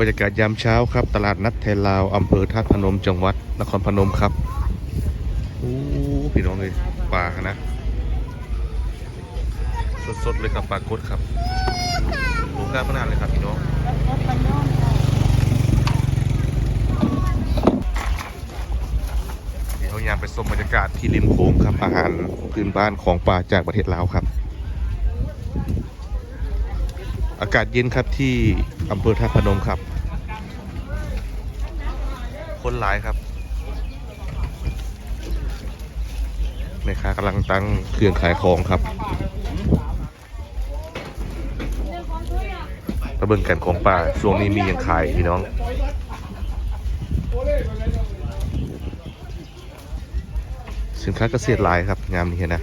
บรรยากาศยามเช้าครับ ตลาดนัดไทยลาวอำเภอท่าพนมจังหวัดนครพนมครับโอ้พี่น้องเลยปลานะ สดๆเลยครับปลากดครับโอ้กล้ามขนาดเลยครับพี่น้องเดี๋ยวยามไปชมบรรยากาศที่ริมโขงครับอาหารพื้นบ้านของป่าจากประเทศลาวครับอากาศเย็นครับที่อำเภอท่าพนมครับ คนหลายครับแม่ค้ากำลังตั้งเครื่องขายของครับมาเบิ่งกันของป่าช่วงนี้มียังขายพี่น้องสินค้าเกษตรหลายครับงามนี้นะ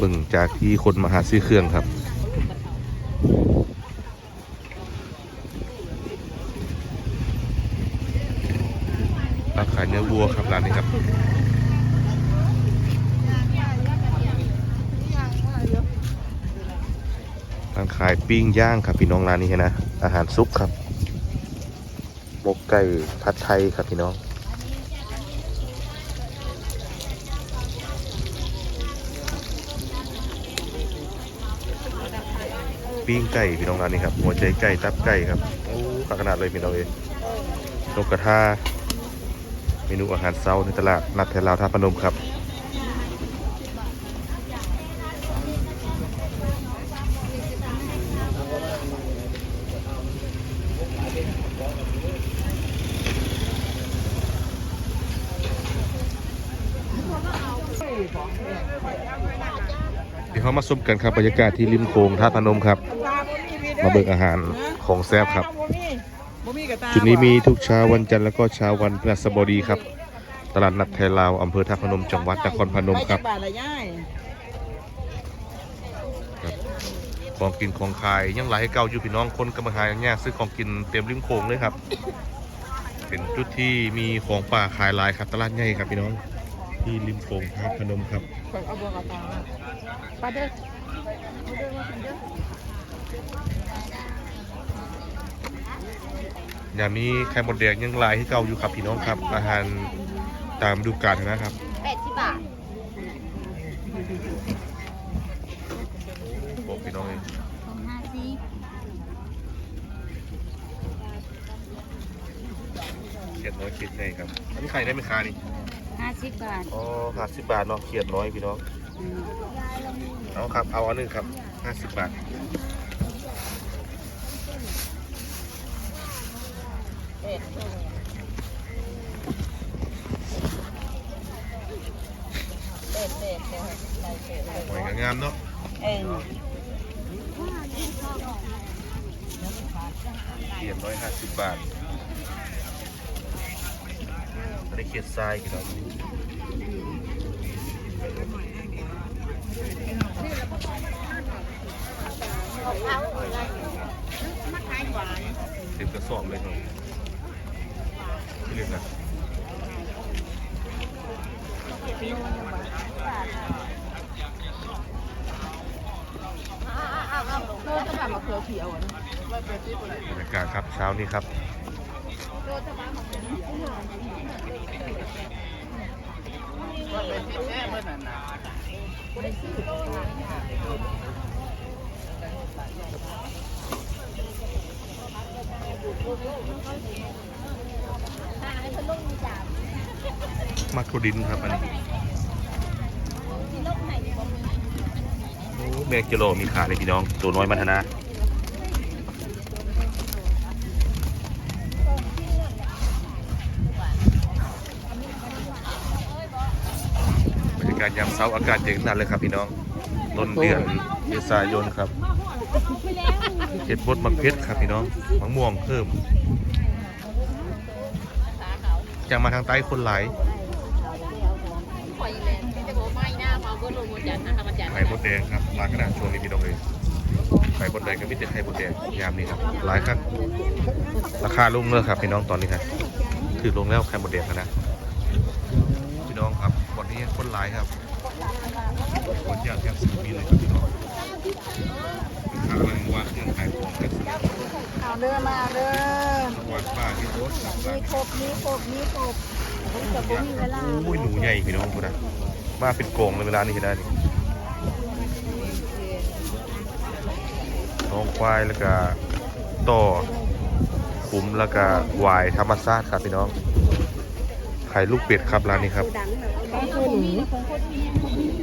บิ่งจากที่คนมาหาซื้อเครื่องครับายเนื้อวัวครับร้านนี้ครับร้านขายปิ้งย่างครับพี่น้องร้านนี้นะ อาหารซุปครับหมกไก่ผัดไทยครับพี่น้องปิ้งไก่พี่น้องร้านนี้ครับหัวใจไก่ตับไก่ครับโอ้ขนาดเลยพี่น้องเองนกกระทา เมนูอาหารเช้าในตลาดนัดไทยลาวท่าพนมครับเดี๋ยวเขามาชมกันครับบรรยากาศที่ริมโขงท่าพนมครับ มาเบิกอาหารของแซ่บครับ จุดนี้มีทุกเช้าวันจันทร์แล้วก็เช้าวันพฤหัสบดีครับ ตลาดนัดไทยลาวอำเภอท่าพนมจังหวัดนครพนมครับบาทละย่ายของกินของขายยังหลายให้เก่าอยู่พี่น้องคนกำลังหาอย่างเงี้ยซื้อของกินเต็มริมโขงเลยครับ เป็นจุดที่มีของป่าขายหลายครับตลาดใหญ่ครับพี่น้องที่ริมโขงท่าพนมครับข่อยเอาบัวกระตาปลาเด้อ อย่างนี้ไข่มดแดงยังหลายให้เก่าอยู่ครับพี่น้องครับ อาหารตามฤดูกาลนะครับแปดสิบบาทบอกพี่น้องเองของห้าสิบเขียดน้อยเขียดใหญ่ครับ อันนี้ไข่ได้ไหมคะนี่ห้าสิบบาทอ๋อห้าสิบบาทเนาะเขียดน้อยพี่น้องอืมเอาครับ เอาอันหนึงครับห้าสิบบาท เป็ดเป็ดเป็ดใส่เป็ดเลยงามเนาะเองเขียดน้อยห้าสิบบาทอันนี้เขียดทรายพี่น้องเต็มกระสอบเลยเนาะนี่เลยนะโลจะแบบมะเขือเขียวอะบรรยากาศครับเช้านี้ครับ มักโคดินครับอันนี้โอ้แมงกิโลมีขาเลยพี่น้อง ตัวน้อยมันธนะบรรยากาศยามเช้าอากาศเย็นขนาดเลยครับพี่น้องต้นเดือนเมษายนครับเห็ดบดมักเพชรครับพี่น้องมะม่วงเพิ่ม จากมาทางใต้คนหลายปล่อยเลยจะบอกไม่นะมาเบอร์โลมจันนะคะมาจันไข่มดแดงครับร้านกระดาษช่วงนี้พี่น้องเลยไข่มดแดงก็มีแต่ไข่มดแดงยามนี้ครับหลายครับราคาลงเลยครับพี่น้องตอนนี้ครับถือลงแล้วไข่มดแดงนะพี่น้องครับวันนี้คนหลายครับคนอยากแทบสิบปีเลยครับพี่น้องลูกค้ากำลังวางเครื่องขายของกัน เด้อมาเด้อจังหวัดป้าที่โพสต์หลักมีครบมีครบมีครบผมจะบ่มีเวลาโอ้ยหนูใหญ่พี่น้องพูดนะมาเป็นโกงเลยเวลานี้เห็นได้นี่น้องควายแล้วก็ต่อคุ้มแล้วก็วายธรรมชาติครับพี่น้องไข่ลูกเป็ดครับร้านนี้ครับข้าวหนีอันนี้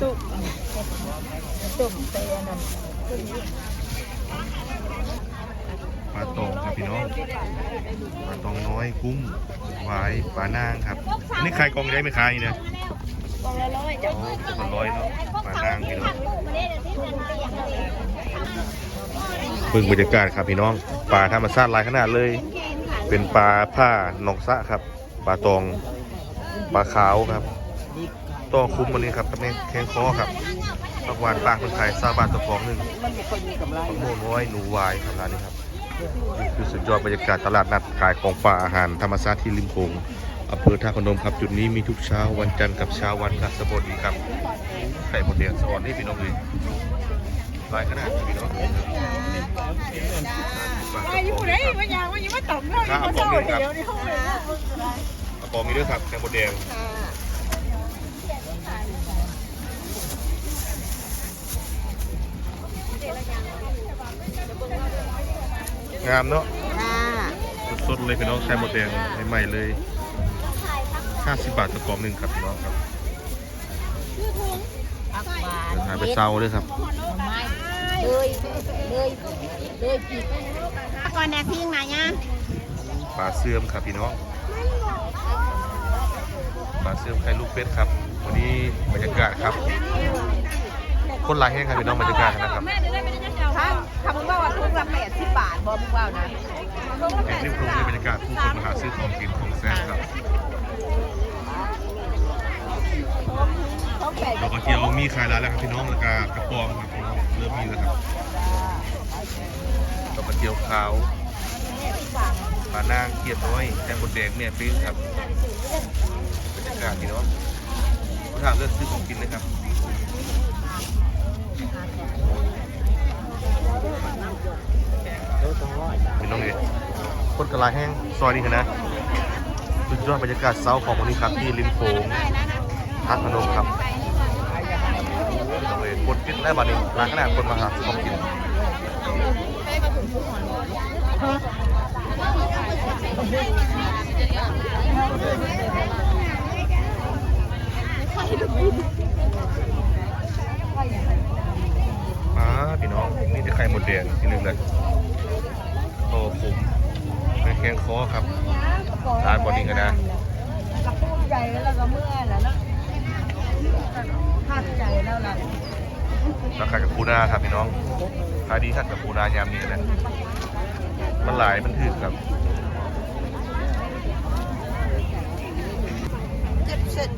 ตุ่มตุ่มเตะนั่นปลาตองครับพี่น้องปลาตองน้อยกุ้งหวายปลานางครับนี่ใครกองได้ไหมคะนี่นะกองละร้อยจ้ะโอ้คนร้อยเนาะปลานางพี่น้องเบิ่งบรรยากาศครับพี่น้องปลาธรรมชาติหลายขนาดเลย เป็นปลาผ้าหนองสะครับปลาตองปลาขาวครับ ต่อคุ้มวันนี้ครับกับแม่งแข้งคอครับผักหวานปลาคนไทยซาบานตัวฟองหนึ่งมันไม่ค่อยมีกำไรมะม่วงน้อยหนูวายครับร้านนี้ครับนี่คือสุดยอดบรรยากาศตลาดนัดขายของป่าอาหารธรรมชาติที่ริมโขงอำเภอท่าพนมครับจุดนี้มีทุกเช้าวันจันทร์กับเช้าวันพฤหัสบดีครับไข่หมดแดงสอนนี่พี่น้องเลยหลายขนาดพี่น้องไอ้อยู่ไหนมาอย่างว่ายังมาตบเลยมาเศร้าเดียวนี่ห้องเลยกระป๋องนี้ด้วยครับแกงหมดแดง งามเนาะค่ะสดๆเลยพี่น้องไข่หมดแดงใหม่ๆเลย 50 บาทต่อกล่องหนึ่งครับพี่น้องครับผักหวานเดินทางไปเซาด้วยครับไม่เลยเลยเลยผิดก่อนแดกทิ้งไหนเนี่ยปลาเสื่อมครับพี่น้องปลาเสื่อมไข่ลูกเป็ดครับ วันนี้บรรยากาศครับ คนหลายแห้งครับพี่น้องบรรยากาศนะครับถ้าถ้ามึงว่าว่าทุกละแปดสิบบาทบอมึงว่านะแห่งริมโขงในบรรยากาศผู้คนมาหาซื้อของกินของแซ่บครับต้องแปดดอกกระเจียวมีขายแล้วแล้วครับพี่น้องแล้วก็กระปอมครับพี่น้องเริ่มมีแล้วครับดอกกระเจียวขาวปลานางเกียดน้อยแตงบดแดงเนี่ยปิ้งครับบรรยากาศพี่น้องผู้ทางเลือกซื้อของกินเลยครับ พี่น้องเอ๋คนกระ ลายแห้งซอยนี้กันนะสุดยอดบรรยากาศเช้าของวันนี้ครับที่ริมโขงท่าพนมครับเอ๋คนกินได้บัดนี้ร้านขนาดคนมาหาซื้อของกินอ่าพี่น้องนี่จะไข่หมดแดงที่หนึ่งเลยโอ้ผม แข้งคอครับร้านบอดี้กันนะกระปุกใหญ่แล้วก็เมื่อยแล้วนะภาคใหญ่แล้วล่ะราคากับปูนาครับพี่น้องขายดีท่านกับปูนายามนี้แหละมันหลายมันถึกครับเจ็บเสร็จ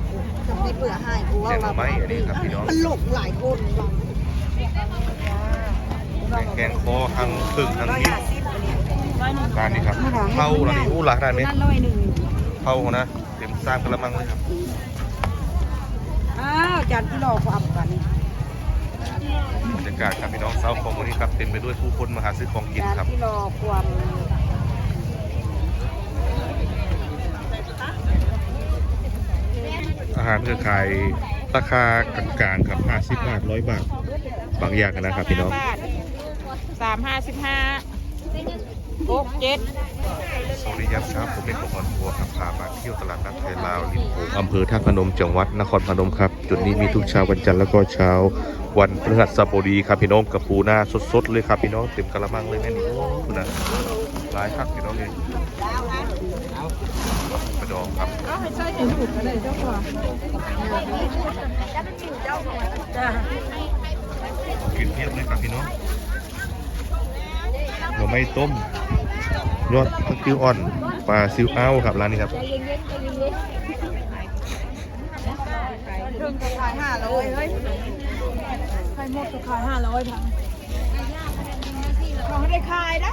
จะไม่เบื่อหายกูว่าแจงหน่อไม้อันนี้ครับพี่น้องมันหลงหลายคนว่ะแกงคอทั้งพึ่งทั้งนิ้ว ร้านนี้ครับเผาร้านนี้อู้หลักร้านนี้นั่นร้อยหนึ่งเผาเขานะเต็มสร้างกระมังเลยครับอ้าวจานที่รอความกันบรรยากาศครับพี่น้องเช้าของวันนี้ครับเต็มไปด้วยผู้คนมาหาซื้อของกินจานครับที่รอความอาหารเครือข่ายราคากลางๆครับ 50 บาท 100 บาท บางอย่างนะครับพี่น้องสาม ห้าสิบห้าหกเจ็ดสวัสดีครับเช้าผมเป็นของทัวร์ครับพามาเที่ยวตลาดนัดไทยลาวริมโขงอำเภอท่าพนมจังหวัดนครพนมครับ จุดนี้มีทุกเช้าวันจันทร์แล้วก็เช้า วันพฤหัสบดีครับพี่น้องกับปูหน้าสดๆเลยครับพี่น้องเต็มกระมังเลยแม่นี่โอ้คุณนะหลายครับพี่น้องเองกระดองครับก็ให้ใช้ถุงถุงก็ได้เจ้าของจ้ากินเพียบเลยครับพี่น้อง น่อไม้ต้มยอดตะกิ้วอ่อนปลาซิวอ้าวครับร้านนี้ครับเริ่มจะขายห้าร้อยเฮ้ยใครหมดจะขายห้าร้อยทั้งของได้ขายได้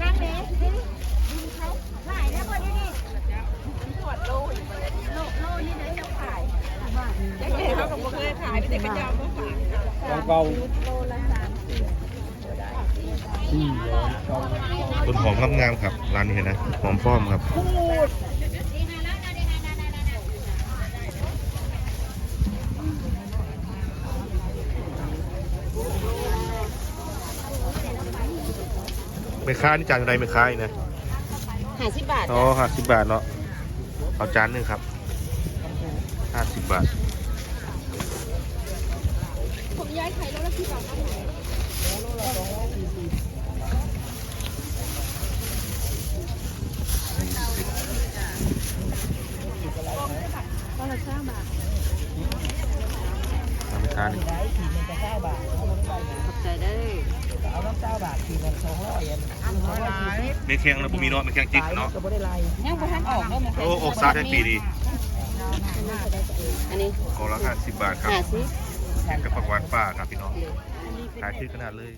นั่นเด็กขายได้หมดนี่ตรวจโลโลโลนี่ได้จะขายได้เขาบอกเคยขายไม่ได้ก็ยัายก็ขายเบาๆ ต้นหอมงามๆครับ ร้านนี้เห็นนะหอมป้อมครับไม่ค้านี่จานอะไรไม่ค้าอีกนะห้าสิบบาทอ๋อห้าสิบบาทเนาะเอาจานหนึ่งครับห้าสิบบาทผมย้ายไข่แล้วละกี่บาทครับ ละสามบาทเอาไม่ค้านี่ได้ขีดหนึ่งจะเก้าบาทเอาน้ำใบขอบใจได้เอาน้ำเก้าบาทขีดหนึ่งสองร้อยเอ็นสองร้อยสี่สิบไม่แข็งแล้วผมมีเนาะไม่แข็งจิ๊กเนาะก็ไม่ได้ไรยังบ่ทันออกเด้อมันโอ้อกซาดให้ปีดีอันนี้กล่องละห้าสิบบาทครับห้าสิบกับผักหวานป่าครับพี่น้องขายชื่อขนาดเลย